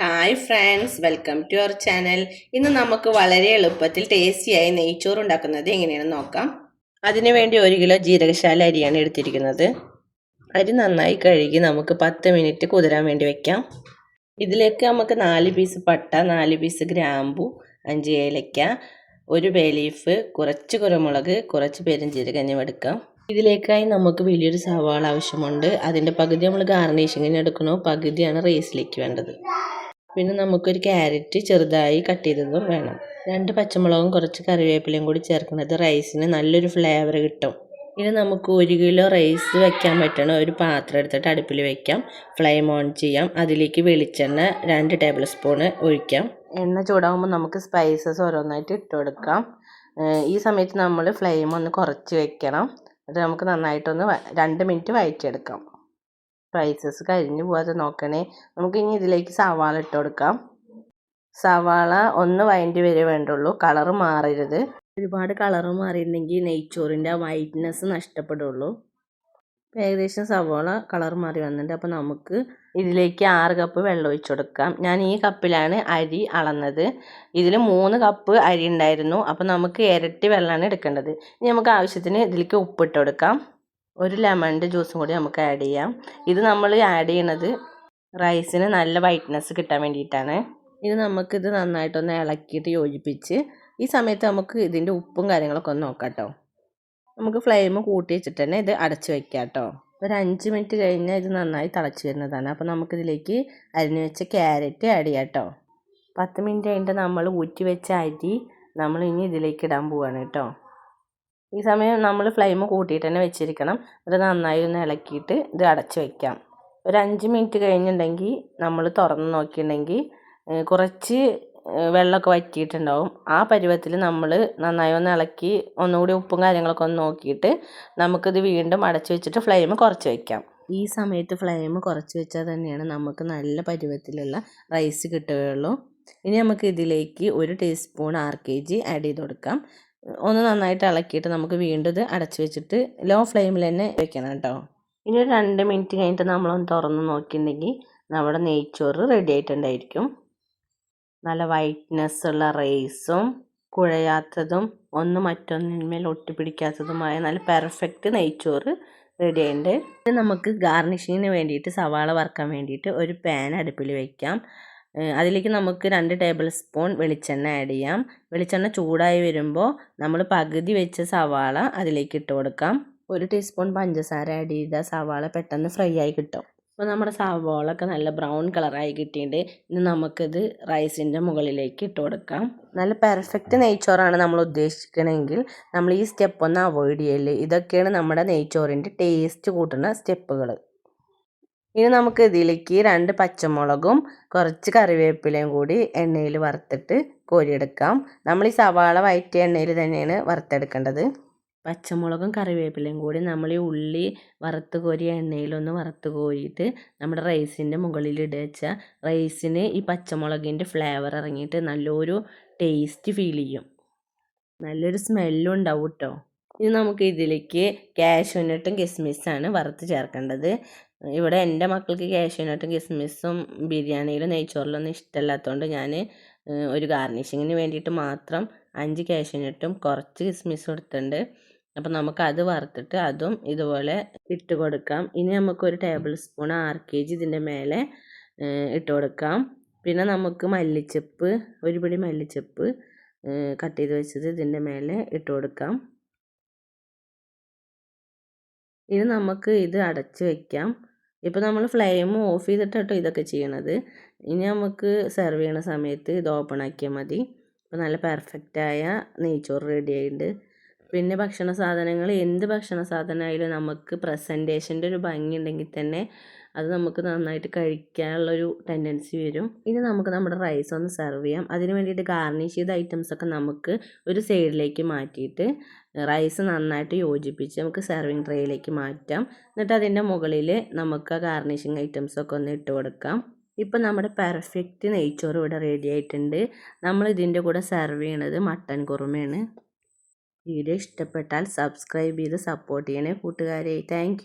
Hi friends welcome to our channel ഇന്ന് നമുക്ക് വളരെ എളുപ്പത്തിൽ ടേസ്റ്റിയായി നെയ്ച്ചോറ് ഉണ്ടാക്കുന്നത് എങ്ങനെയാണെന്ന് നോക്കാം. അതിനുവേണ്ടി ഒരു കിലോ ജീരകശാല അരിയാണ് എടുത്തിരിക്കുന്നത്. അരി നന്നായി കഴുകി നമുക്ക് പത്ത് മിനിറ്റ് കുതിരാൻ വേണ്ടി വെക്കാം. ഇതിലേക്ക് നമുക്ക് നാല് പീസ് പട്ട നാല് പീസ് ഗ്രാമ്പു അഞ്ച് ഏലയ്ക്ക ഒരു ബേലീഫ് കുറച്ച് കുരുമുളക് കുറച്ച് പെരുംജീരകം എന്നിവ എടുക്കാം. ഇതിലേക്കായി നമുക്ക് വലിയൊരു സവാള ആവശ്യമുണ്ട്. അതിന്റെ പകുതി നമ്മൾ ഗാർണിഷിങ്ങിന് എടുക്കണോ പകുതിയാണ് റൈസിലേക്ക് വേണ്ടത്. പിന്നെ നമുക്കൊരു ക്യാരറ്റ് ചെറുതായി കട്ട് ചെയ്തതും വേണം. രണ്ട് പച്ചമുളകും കുറച്ച് കറിവേപ്പിലയും കൂടി ചേർക്കുന്നത് റൈസിന് നല്ലൊരു ഫ്ലേവർ കിട്ടും. ഇനി നമുക്ക് ഒരു കിലോ റൈസ് വെക്കാൻ പറ്റണ ഒരു പാത്രം എടുത്തിട്ട് അടുപ്പിൽ വെക്കാം. ഫ്ലെയിം ഓൺ ചെയ്യാം. അതിലേക്ക് വെളിച്ചെണ്ണ രണ്ട് ടേബിൾ സ്പൂണ് ഒഴിക്കാം. എണ്ണ ചൂടാകുമ്പോൾ നമുക്ക് സ്പൈസസ് ഓരോന്നായിട്ട് ഇട്ട് കൊടുക്കാം. ഈ സമയത്ത് നമ്മൾ ഫ്ലെയിം ഒന്ന് കുറച്ച് വെക്കണം. അത് നമുക്ക് നന്നായിട്ടൊന്ന് രണ്ട് മിനിറ്റ് വഴറ്റിയെടുക്കാം സ്പൈസസ് കരിഞ്ഞു പോകാതെ നോക്കണേ. നമുക്ക് ഇനി ഇതിലേക്ക് സവാള ഇട്ട് കൊടുക്കാം. സവാള ഒന്ന് വൈൻഡ് വരെ വേണ്ടുള്ളൂ. കളറ് മാറരുത്. ഒരുപാട് കളറ് മാറിയിട്ടുണ്ടെങ്കിൽ നെയ്ച്ചോറിന്റെ ആ വൈറ്റ്നെസ് നഷ്ടപ്പെടുള്ളൂ. ഏകദേശം സവാള കളർ മാറി വന്നിട്ടുണ്ട്. അപ്പോൾ നമുക്ക് ഇതിലേക്ക് ആറ് കപ്പ് വെള്ളം ഒഴിച്ചു കൊടുക്കാം. ഞാൻ ഈ കപ്പിലാണ് അരി അളന്നത്. ഇതിൽ മൂന്ന് കപ്പ് അരി ഉണ്ടായിരുന്നു. അപ്പോൾ നമുക്ക് ഇരട്ടി വെള്ളമാണ് എടുക്കേണ്ടത്. ഇനി നമുക്ക് ആവശ്യത്തിന് ഇതിലേക്ക് ഉപ്പിട്ട് കൊടുക്കാം. ഒരു ലെമണിന്റെ ജ്യൂസും കൂടി നമുക്ക് ആഡ് ചെയ്യാം. ഇത് നമ്മൾ ആഡ് ചെയ്യണത് റൈസിന് നല്ല വൈറ്റ്നസ് കിട്ടാൻ വേണ്ടിയിട്ടാണ്. ഇത് നമുക്കിത് നന്നായിട്ടൊന്ന് ഇളക്കിയിട്ട് യോജിപ്പിച്ച് ഈ സമയത്ത് നമുക്ക് ഇതിന്റെ ഉപ്പും കാര്യങ്ങളൊക്കെ ഒന്ന് നോക്കാം കേട്ടോ നമുക്ക് ഫ്ലെയിം കൂട്ടി വെച്ചിട്ട് തന്നെ ഇത് അടച്ച് വയ്ക്കാം കേട്ടോ ഒരു അഞ്ച് മിനിറ്റ് കഴിഞ്ഞാൽ ഇത് നന്നായി തിളച്ച് വരുന്നതാണ്. അപ്പോൾ നമുക്കിതിലേക്ക് അരിഞ്ഞു വെച്ച ക്യാരറ്റ് ആഡ് ചെയ്യാം കേട്ടോ പത്ത് മിനിറ്റ് കഴിഞ്ഞിട്ട് നമ്മൾ ഊറ്റി വെച്ച അരി നമ്മൾ ഇനി ഇതിലേക്ക് ഇടാൻ പോവുകയാണ് കേട്ടോ ഈ സമയം നമ്മൾ ഫ്ലെയിം കൂട്ടിയിട്ട് തന്നെ വെച്ചിരിക്കണം. ഇത് നന്നായി ഒന്ന് ഇളക്കിയിട്ട് ഇത് അടച്ച് വയ്ക്കാം ഒരു അഞ്ച് മിനിറ്റ് കഴിഞ്ഞിട്ടുണ്ടെങ്കിൽ നമ്മൾ തുറന്ന് നോക്കിയിട്ടുണ്ടെങ്കിൽ കുറച്ച് വെള്ളമൊക്കെ വറ്റിയിട്ടുണ്ടാവും. ആ പരുവത്തിൽ നമ്മൾ നന്നായി ഒന്ന് ഇളക്കി ഒന്നുകൂടി ഉപ്പും കാര്യങ്ങളൊക്കെ ഒന്ന് നോക്കിയിട്ട് നമുക്കിത് വീണ്ടും അടച്ചു വെച്ചിട്ട് ഫ്ലെയിം കുറച്ച് വയ്ക്കാം ഈ സമയത്ത് ഫ്ലെയിം കുറച്ച് വെച്ചാൽ തന്നെയാണ് നമുക്ക് നല്ല പരുവത്തിലുള്ള റൈസ് കിട്ടുകയുള്ളൂ. ഇനി നമുക്ക് ഇതിലേക്ക് ഒരു teaspoon R K G add ചെയ്ത് കൊടുക്കാം. ഒന്ന് നന്നായിട്ട് ഇളക്കിയിട്ട് നമുക്ക് വീണ്ടും ഇത് അടച്ചു വെച്ചിട്ട് ലോ ഫ്ലെയിമിൽ തന്നെ വെക്കണം കേട്ടോ. ഇനി ഒരു രണ്ട് മിനിറ്റ് കഴിഞ്ഞിട്ട് നമ്മളൊന്ന് തുറന്ന് നോക്കിയിട്ടുണ്ടെങ്കിൽ നമ്മുടെ നെയ്ച്ചോറ് റെഡി ആയിട്ടുണ്ടായിരിക്കും. നല്ല വൈറ്റ്നെസ് ഉള്ള റൈസും കുഴയാത്തതും ഒന്ന് മറ്റൊന്നിന്മേൽ ഒട്ടിപ്പിടിക്കാത്തതുമായ നല്ല പെർഫെക്റ്റ് നെയ്ച്ചോറ് റെഡി ആയിട്ടുണ്ട്. നമുക്ക് ഗാർണിഷിങ്ങിന് വേണ്ടിയിട്ട് സവാള വറുക്കാൻ വേണ്ടിയിട്ട് ഒരു പാൻ അടുപ്പിൽ വയ്ക്കാം അതിലേക്ക് നമുക്ക് രണ്ട് ടേബിൾ സ്പൂൺ വെളിച്ചെണ്ണ ആഡ് ചെയ്യാം. വെളിച്ചെണ്ണ ചൂടായി വരുമ്പോൾ നമ്മൾ പകുതി വെച്ച സവാള അതിലേക്ക് ഇട്ട് കൊടുക്കാം. ഒരു ടീസ്പൂൺ പഞ്ചസാര ആഡ് ചെയ്താൽ സവാള പെട്ടെന്ന് ഫ്രൈ ആയി കിട്ടും. അപ്പോൾ നമ്മുടെ സവാളൊക്കെ നല്ല ബ്രൗൺ കളറായി കിട്ടിയിട്ട് ഇനി നമുക്കിത് റൈസിന്റെ മുകളിലേക്ക് ഇട്ട് കൊടുക്കാം. നല്ല പെർഫെക്റ്റ് നെയ്ച്ചോറാണ് നമ്മൾ ഉദ്ദേശിക്കണമെങ്കിൽ നമ്മൾ ഈ സ്റ്റെപ്പ് ഒന്ന് അവോയ്ഡ് ചെയ്യല്ലേ ഇതൊക്കെയാണ് നമ്മുടെ നെയ്ച്ചോറിന്റെ ടേസ്റ്റ് കൂട്ടുന്ന സ്റ്റെപ്പുകൾ ഇനി നമുക്ക് ഇതിലേക്ക് രണ്ട് പച്ചമുളകും കുറച്ച് കറിവേപ്പിലയും കൂടി എണ്ണയിൽ വറുത്തിട്ട് കോരിയെടുക്കാം. നമ്മൾ ഈ സവാള വയറ്റിയ എണ്ണയിൽ തന്നെയാണ് വറുത്തെടുക്കേണ്ടത്. പച്ചമുളകും കറിവേപ്പിലയും കൂടി നമ്മൾ ഈ ഉള്ളി വറുത്ത് കോരിയ എണ്ണയിലൊന്ന് വറുത്ത് കോരിയിട്ട് നമ്മുടെ റൈസിന്റെ മുകളിൽ ഇടുക വെച്ചാൽ റൈസിന് ഈ പച്ചമുളകിന്റെ ഫ്ലേവർ ഇറങ്ങിയിട്ട് നല്ലൊരു ടേസ്റ്റ് ഫീൽ ചെയ്യും. നല്ലൊരു സ്മെല്ലും ഉണ്ടാവും കേട്ടോ ഇനി നമുക്ക് ഇതിലേക്ക് കാഷ്യൂനട്ടും കിസ്മിസാണ് വറുത്ത് ചേർക്കേണ്ടത്. ഇവിടെ എന്റെ മക്കൾക്ക് കാഷ്യൂനട്ടും കിസ്മിസും ബിരിയാണിയിലും നെയ്ച്ചോറിലൊന്നും ഇഷ്ടമല്ലാത്തതുകൊണ്ട് ഞാൻ ഒരു ഗാർണിഷിങ്ങിന് വേണ്ടിയിട്ട് മാത്രം അഞ്ച് കാഷ്യൂനട്ടും കുറച്ച് കിസ്മിസും എടുത്തിട്ടുണ്ട്. അപ്പോൾ നമുക്ക് അത് വറുത്തിട്ട് അതും ഇതുപോലെ ഇട്ട് കൊടുക്കാം. ഇനി നമുക്കൊരു tablespoon R K G ഇതിന്റെ മേലെ ഇട്ട് കൊടുക്കാം. പിന്നെ നമുക്ക് മല്ലിച്ചപ്പ് ഒരു പിടി മല്ലിച്ചപ്പ് കട്ട് ചെയ്ത് വെച്ചത് ഇതിന്റെ മേലെ ഇട്ട് കൊടുക്കാം. ഇനി നമുക്ക് ഇത് അടച്ച് വയ്ക്കാം ഇപ്പോൾ നമ്മൾ ഫ്ലെയിം ഓഫ് ചെയ്തിട്ടോ ഇതൊക്കെ ചെയ്യണത്. ഇനി നമുക്ക് സെർവ് ചെയ്യണ സമയത്ത് ഇത് ഓപ്പൺ ആക്കിയാൽ മതി. അപ്പോൾ നല്ല പെർഫെക്റ്റായ നെയ്ച്ചോറ് റെഡി ആയിട്ടുണ്ട്. പിന്നെ ഭക്ഷണ സാധനങ്ങൾ എന്ത് ഭക്ഷണ സാധനമായാലും നമുക്ക് പ്രസന്റേഷന്റെ ഒരു ഭംഗി ഉണ്ടെങ്കിൽ തന്നെ അത് നമുക്ക് നന്നായിട്ട് കഴിക്കാനുള്ളൊരു ടെൻഡൻസി വരും. ഇനി നമുക്ക് നമ്മുടെ റൈസ് ഒന്ന് സെർവ് ചെയ്യാം. അതിന് വേണ്ടിയിട്ട് ഗാർണിഷ് ചെയ്ത ഐറ്റംസ് ഒക്കെ നമുക്ക് ഒരു സൈഡിലേക്ക് മാറ്റിയിട്ട് റൈസ് നന്നായിട്ട് യോജിപ്പിച്ച് നമുക്ക് സെർവിങ് ട്രേയിലേക്ക് മാറ്റാം. എന്നിട്ട് അതിന്റെ മുകളിൽ നമുക്ക് ആ ഗാർണിഷിങ് ഐറ്റംസൊക്കെ ഒന്ന് ഇട്ട് കൊടുക്കാം. ഇപ്പം നമ്മുടെ പെർഫെക്റ്റ് നെയ്ച്ചോറ് ഇവിടെ റെഡി ആയിട്ടുണ്ട്. നമ്മൾ ഇതിന്റെ കൂടെ സെർവ് ചെയ്യണത് മട്ടൻ കുറുമയാണ്. വീഡിയോ ഇഷ്ടപ്പെട്ടാൽ സബ്സ്ക്രൈബ് ചെയ്ത് സപ്പോർട്ട് ചെയ്യണേ കൂട്ടുകാരെ. താങ്ക്